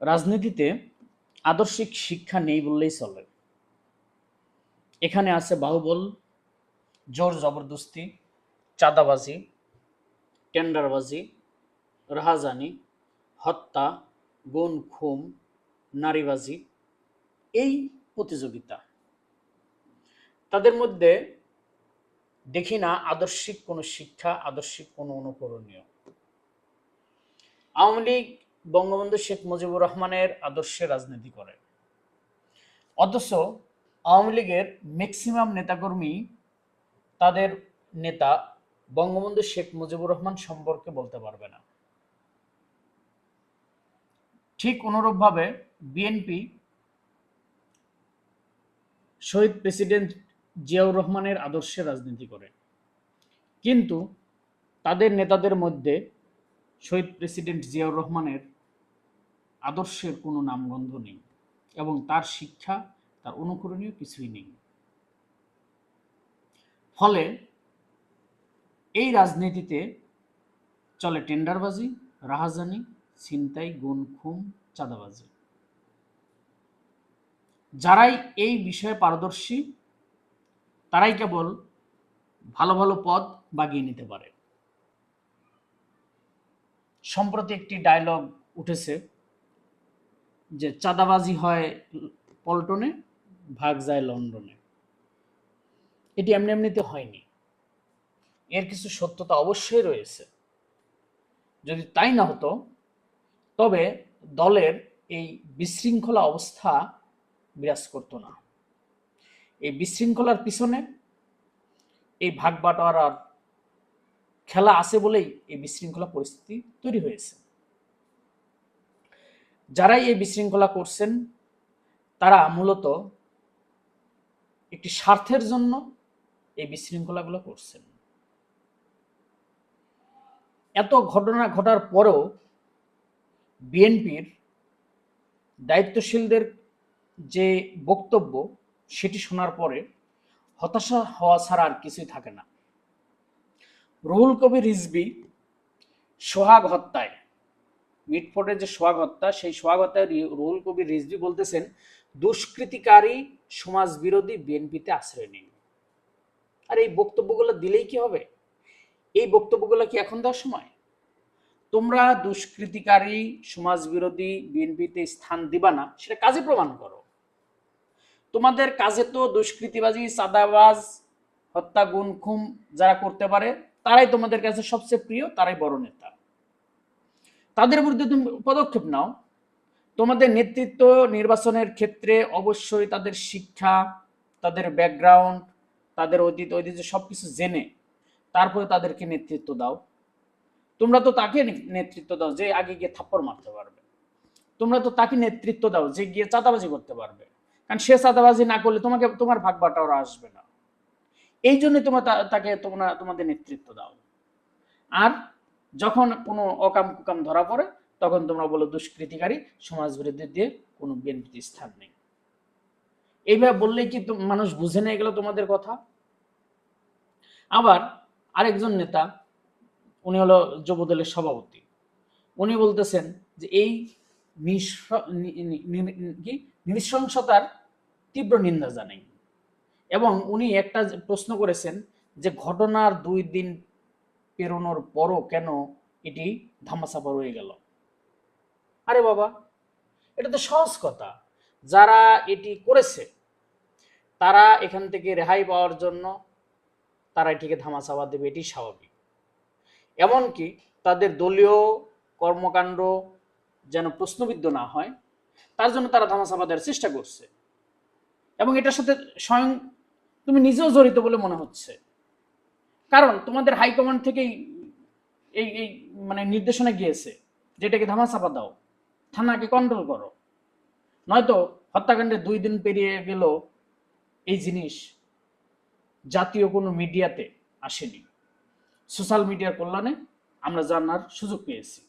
রাজনীতিতে আদর্শিক শিক্ষা নেই বললেই চলে। এখানে আছে বাহুবল, জোর জবরদস্তি, চাঁদাবাজি, টেন্ডারবাজি, রাহাজানি, হত্যা গুণ খুম, নারীবাজি, এই প্রতিযোগিতা। তাদের মধ্যে দেখি না আদর্শিক কোনো শিক্ষা, আদর্শিক কোনো অনুকরণীয়। আওয়ামী লীগ বঙ্গবন্ধু শেখ মুজিবুর রহমানের আদর্শে রাজনীতি করে। অথচ আওয়ামী লীগের ম্যাক্সিমাম নেতাকর্মী তাদের নেতা বঙ্গবন্ধু শেখ মুজিবুর রহমান সম্পর্কে বলতে পারবে না। ঠিক অনুরূপভাবে বিএনপি শহীদ প্রেসিডেন্ট জিয়াউর রহমানের আদর্শে রাজনীতি করে। কিন্তু তাদের নেতাদের মধ্যে শহীদ প্রেসিডেন্ট জিয়াউর রহমানের আদর্শের কোনো নামগন্ধ নেই এবং তার শিক্ষা, তার অনুকরণীয় কিছুই নেই। ফলে এই রাজনীতিতে চলে টেন্ডারবাজি, রাহাজানি, ছিনতাই গুণ খুম চাঁদাবাজি। যারাই এই বিষয়ে পারদর্শী, তারাই কেবল ভালো ভালো পদ বাগিয়ে নিতে পারে। সম্প্রতি একটি ডায়লগ উঠেছে যে চাঁদাবাজি হয় পল্টনে, ভাগ যায় লন্ডনে। এটি এমনি এমনিতে হয়নি। এর কিছু সত্যতা অবশ্যই রয়েছে। যদি তাই না হতো, তবে দলের এই বিশৃঙ্খলা অবস্থা বিরাজ করতো না। এই বিশৃঙ্খলার পিছনে এই ভাগ বাটোয়ারার খেলা আছে বলেই এই বিশৃঙ্খলা পরিস্থিতি তৈরি হয়েছে। যারাই এই বিশৃঙ্খলা করছেন, তারা মূলত একটি স্বার্থের জন্য এই বিশৃঙ্খলাগুলো করছেন। এত ঘটনা ঘটার পরেও বিএনপির দায়িত্বশীলদের যে বক্তব্য, সেটি শোনার পরে হতাশা হওয়া ছাড়া আর কিছুই থাকে না। রুহুল কবির রিজবি সোহাগ হত্যায়। মিটফোর্ডের যে সোহাগ হত্যা, সেই সোহাগ হত্যায় রুহুল কবির রিজবি বলতেছেন, দুষ্কৃতিকারী সমাজ বিরোধী বিএনপিতে আশ্রয় নেই আর এই বক্তব্যগুলো দিলেই কি হবে? এই বক্তব্যগুলো কি এখন দেওয়ার সময়? তোমরা দুষ্কৃতিকারী সমাজ বিরোধী বিএনপিতে স্থান দিবা না, সেটা কাজে প্রমাণ করো। তোমাদের কাজে তো দুষ্কৃতিবাজি, চাঁদাবাজ হত্যা গুণ খুম যারা করতে পারে তারাই তোমাদের কাছে সবচেয়ে প্রিয়, তারাই বড় নেতা। তাদের বিরুদ্ধে তুমি পদক্ষেপ নাও। তোমাদের নেতৃত্ব নির্বাচনের ক্ষেত্রে অবশ্যই তাদের শিক্ষা, তাদের ব্যাকগ্রাউন্ড তাদের অতীত, ঐতিহ্য সবকিছু জেনে তারপরে তাদেরকে নেতৃত্ব দাও। তোমরা তো তাকে নেতৃত্ব দাও যে আগে গিয়ে থাপ্পড় মারতে পারবে। তোমরা তো তাকে নেতৃত্ব দাও যে গিয়ে চাঁদাবাজি করতে পারবে। কারণ সে চাঁদাবাজি না করলে তোমাকে, তোমার ভাগ বাটাওরা আসবে না। এই জন্য তোমরা তাকে তোমরা তোমাদের নেতৃত্ব দাও। আর যখন কোনো অকাম কুকাম ধরা পড়ে, তখন তোমরা বলো দুষ্কৃতিকারী সমাজ বিরোধী দিয়ে কোনো বিএনপিতে স্থান নেই। এইভাবে বললেই কি মানুষ বুঝে না এগুলো তোমাদের কথা? আবার আরেকজন নেতা, উনি হলো যুবদলের সভাপতি। উনি বলতেছেন যে এই নিঃস- নি- নি- নি- কি? নৃশংসতার তীব্র নিন্দা জানাই। এবং উনি একটা প্রশ্ন করেছেন যে ঘটনার দুই দিন পেরোনোর পরও কেন এটি ধামাচাপা রয়ে গেল? আরে বাবা, এটা তো সহজ কথা। যারা এটি করেছে, তারা এখান থেকে রেহাই পাওয়ার জন্য তারা এটিকে ধামাচাপা দেবে, এটি স্বাভাবিক। এমনকি তাদের দলীয় কর্মকাণ্ড যেন প্রশ্নবিদ্ধ না হয়, তার জন্য তারা ধামাচাপা দেওয়ার চেষ্টা করছে। এবং এটার সাথে স্বয়ং তুমি নিজেও জড়িত বলে মনে হচ্ছে। কারণ তোমাদের হাইকমান্ড থেকেই এই এই মানে নির্দেশনা গিয়েছে, যেটাকে ধামাচাপা দাও, থানাকে কন্ট্রোল করো। নয়তো হত্যাকাণ্ডে দুই দিন পেরিয়ে গেল, এই জিনিস জাতীয় কোনো মিডিয়াতে আসেনি। সোশ্যাল মিডিয়ার কল্যাণে আমরা জানার সুযোগ পেয়েছি।